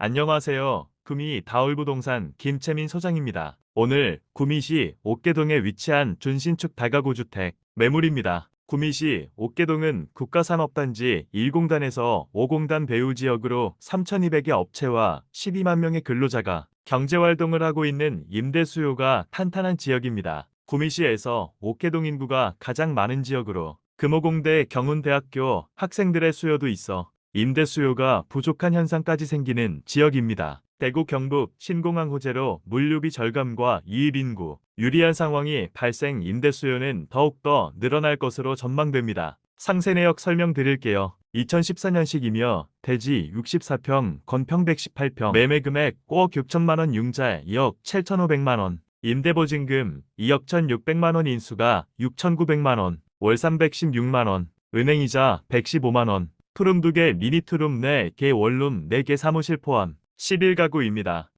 안녕하세요. 구미 다올부동산 김채민 소장입니다. 오늘 구미시 옥계동에 위치한 준신축 다가구 주택 매물입니다. 구미시 옥계동은 국가산업단지 1공단에서 5공단 배후 지역으로 3,200여 업체와 12만 명의 근로자가 경제활동을 하고 있는 임대 수요가 탄탄한 지역입니다. 구미시에서 옥계동 인구가 가장 많은 지역으로 금호공대 경운대학교 학생들의 수요도 있어 임대 수요가 부족한 현상까지 생기는 지역입니다. 대구 경북 신공항 호재로 물류비 절감과 이일 인구, 유리한 상황이 발생 임대 수요는 더욱더 늘어날 것으로 전망됩니다. 상세 내역 설명드릴게요. 2014년식이며 대지 64평, 건평 118평, 매매 금액 5억 6천만 원 융자 2억 7,500만 원, 임대 보증금 2억 1,600만 원 인수가 6,900만 원, 월 316만 원, 은행이자 115만 원, 투룸 2개 미니 투룸 4개 원룸 4개 사무실 포함 11가구입니다.